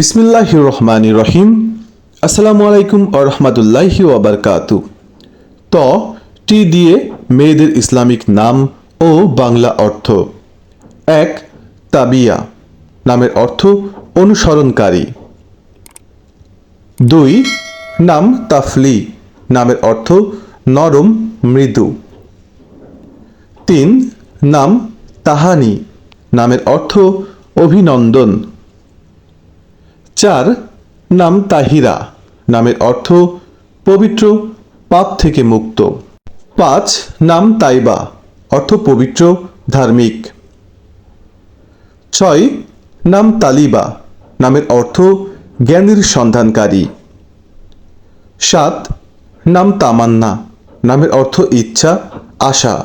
বিসমিল্লাহ রহমান রহিম। আসসালামু আলাইকুম ও রহমতুল্লাহি ওবরকাতু ত, টি দিয়ে মেয়েদের ইসলামিক নাম ও বাংলা অর্থ। এক, তাবিয়া, নামের অর্থ অনুসরণকারী। দুই, নাম তাফলি, নামের অর্থ নরম, মৃদু। তিন, নাম তাহানি, নামের অর্থ অভিনন্দন। চার নাম তাহিরা, নামের অর্থ পবিত্র, পাপ থেকে মুক্ত। পাঁচ নাম তাইবা, অর্থ পবিত্র, ধার্মিক। ছয় নাম তালিবা, নামের অর্থ জ্ঞানের সন্ধানকারী। সাত নাম তামান্না, নামের অর্থ ইচ্ছা, আশা।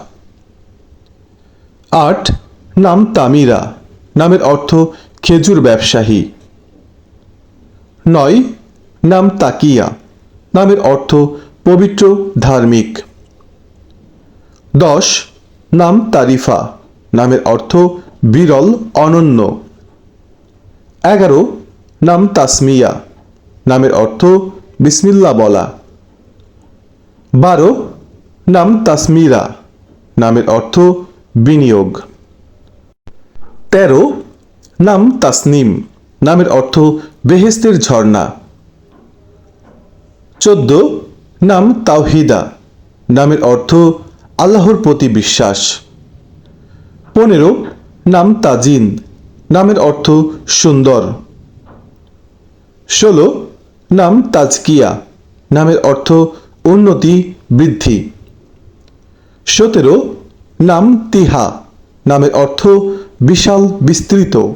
আট নাম তামিরা, নামের অর্থ খেজুর ব্যবসায়ী। নয়, নাম তাকিয়া, নামের অর্থ পবিত্র, ধার্মিক। দশ, নাম তারিফা, নামের অর্থ বিরল, অনন্য। এগারো, নাম তাসমিয়া, নামের অর্থ বিসমিল্লা বলা। বারো, নাম তাসমিরা, নামের অর্থ বিনিয়োগ। তেরো, নাম তাসনিম, নামের অর্থ বেহেস্তের ঝর্ণা। চোদ্দ, নাম তাওহিদা। নামের অর্থ আল্লাহর প্রতি বিশ্বাস। পনেরো, নাম তাজিন। নামের অর্থ সুন্দর। ষোলো, নাম তাজকিয়া। নামের অর্থ উন্নতি, বৃদ্ধি। সতেরো, নাম তিহা। নামের অর্থ বিশাল, বিস্তৃত।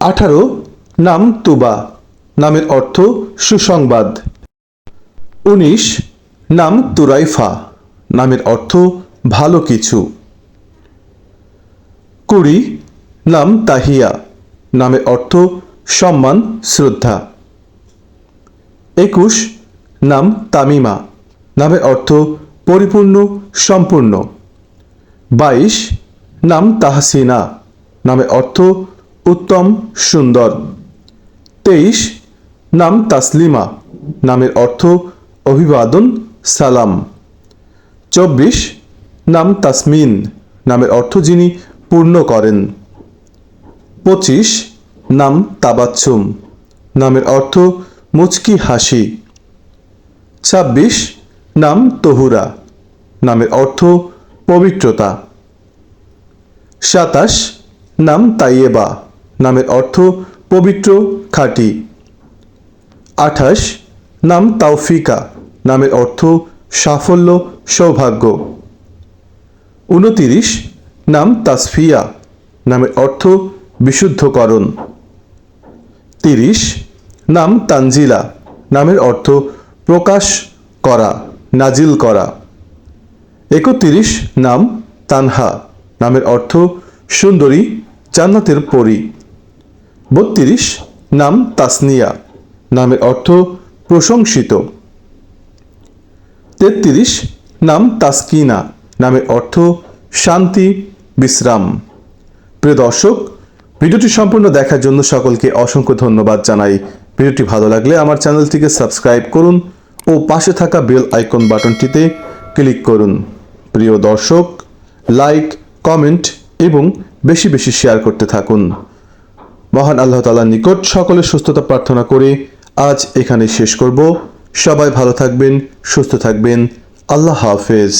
আঠারো নাম তুবা, নামের অর্থ সুসংবাদ। উনিশ, নাম তুরাইফা, নামের অর্থ ভালো কিছু। কুড়ি, নাম তাহিয়া, নামের অর্থ সম্মান, শ্রদ্ধা। একুশ, নাম তামিমা, নামের অর্থ পরিপূর্ণ, সম্পূর্ণ। বাইশ, নাম তাহসিনা, নামের অর্থ উত্তম, সুন্দর। তেইশ নাম তাসলিমা, নামের অর্থ অভিবাদন, সালাম। চব্বিশ নাম তাসমিন, নামের অর্থ যিনি পূর্ণ করেন। পঁচিশ নাম তাবাচ্ছুম, নামের অর্থ মুচকি হাসি। ছাব্বিশ নাম তহুরা, নামের অর্থ পবিত্রতা। সাতাশ নাম তাইয়েবা, নামের অর্থ পবিত্র খাঁটি। আঠাশ, নাম তাওফিকা, নামের অর্থ সাফল্য, সৌভাগ্য। উনতিরিশ নাম তাসফিয়া, নামের অর্থ বিশুদ্ধকরণ। তিরিশ, নাম তানজিলা, নামের অর্থ প্রকাশ করা, নাজিল করা। একত্রিশ, নাম তানহা, নামের অর্থ সুন্দরী, জান্নাতের পরী। বত্রিশ, নাম তাসনিয়া, নামের অর্থ প্রশংসিত। তেত্রিশ, নাম তাসকিনা, নামের অর্থ শান্তি, বিশ্রাম। প্রিয় দর্শক, ভিডিওটি সম্পূর্ণ দেখার জন্য সকলকে অসংখ্য ধন্যবাদ জানাই। ভিডিওটি ভালো লাগলে আমার চ্যানেলটিকে সাবস্ক্রাইব করুন ও পাশে থাকা বেল আইকন বাটনটিতে ক্লিক করুন। প্রিয় দর্শক, লাইক, কমেন্ট এবং বেশি বেশি শেয়ার করতে থাকুন। মহান আল্লাহ তালার নিকট সকলের সুস্থতা প্রার্থনা করে আজ এখানে শেষ করব। সবাই ভালো থাকবেন, সুস্থ থাকবেন। আল্লাহ হাফেজ।